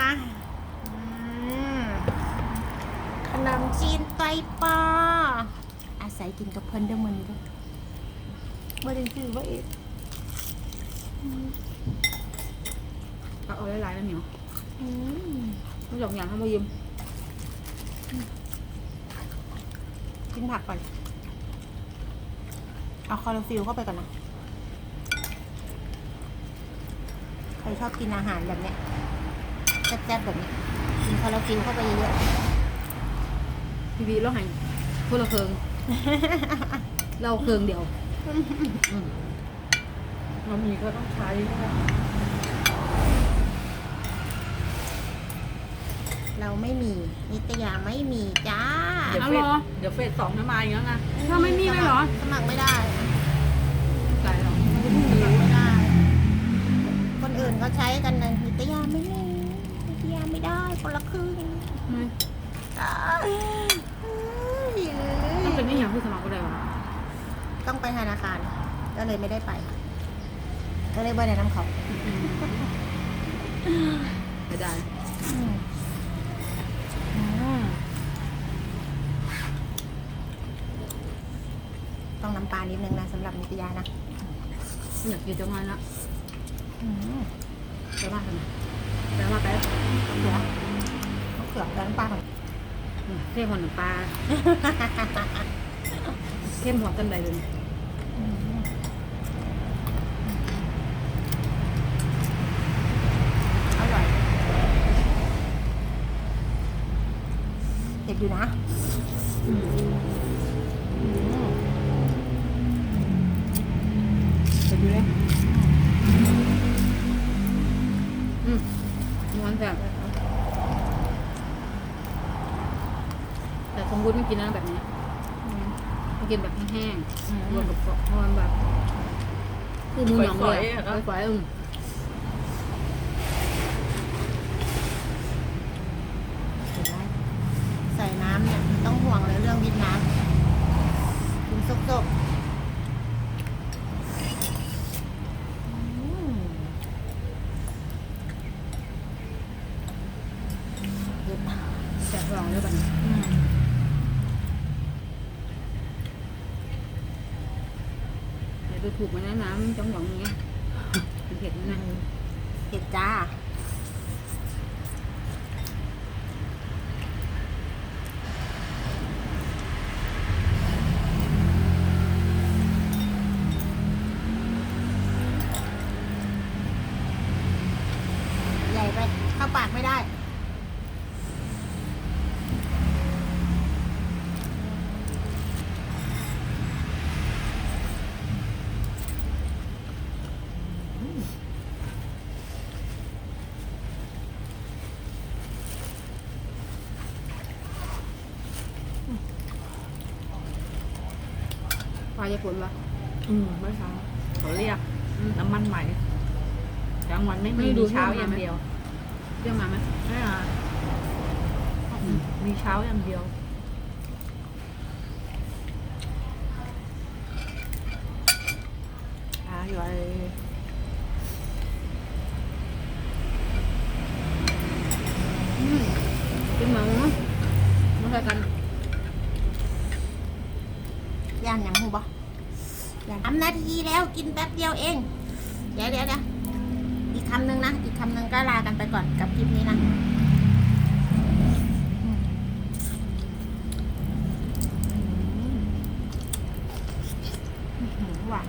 มาอืมขนมจีนไตปลาอาศัยกินกับเพิ่นเด้อมื้อนี้เด้อบ่ได้ซื้อว่าเอ็ดเอาเอาหลายๆแล้วเหนียวอืมไม่หยอกอย่างให้มายิ้มกินผักก่อน เอาคอร์ฟิลเข้าไปก่อนนะ ใครชอบกินอาหารแบบเนี้ย แซ่บๆแบบนี้กินคอร์ฟิลเข้าไปเยอะพี่บีเราให้พวกเราเคืองเราเคืองเดียวอืมเรามีก็ต้องใช้ๆเราไม่มีนิตยาไม่มีจ้าเดี๋ยวเฟสเดี๋ยวเฟสสองจะมาอีกแล้วนะถ้าไม่มีไม่เหรอสมัครไม่ได้ตายแล้ว สมัครไม่ได้ คนอื่นเขาใช้กันนะนิตยาไม่มีนิต ยาไม่ได้คนละครึ่งอ้ายต้องเป็นนี่อย่างผู้สมัครก็ได้วะต้องไปธนาคาร ก็เลยไม่ได้ไป ก็เลยไม่ได้น้ำเขาไม่ได้ต้องน้ำปลานิดนึงนะสำหรับนิตยานะอยากกินจังเลยละอืมจะมาทำไม แล้วมาไปเขือเขือกับน้ำปลาของเข้มหัวหนึ่งปลาเข้มหัวกันไปเลยอืมอร่อยเผ็ดอยู่นะ แบบแต่สมบูรณ์ไม่กินนะแบบนี้อืมไม่กินแบบแห้งอืมๆรวมกับนวลแบบ คือมือหยองเลยฝอยๆอืมเห็นไหมใส่น้ำเนี่ยไม่ต้องห่วงเลยเรื่องวิดน้ำกินสกๆ เผ็ดแสบรองด้วยกันเดี๋ยวไปถูกมันนะน้ำจังหวงเงี้ยเผ็ดนะเผ็ดจ้า ใหญ่ไป เข้าปากไม่ได้ ปลาจะผลปะอืมเมื่อเช้าเขาเรียกน้ำมันใหม่กลางวันไม่มีไม่ดูมีเช้าเที่อยงมาไหมย่างเดียวเรียกมาไหมไม่อะมีเช้าอย่างเดียวอ่าอยู่ไอ อืมกินหมูมาใส่กัน ย่านยังหูบ่ย่านทำนาทีแล้วกินแป๊บเดียวเอง เดี๋ยวเดี๋ยวเดี๋ยวอีกคำหนึ่งนะ อีกคำหนึ่งก็ลากันไปก่อนกับคลิปนี้นะอืมอืมหวาน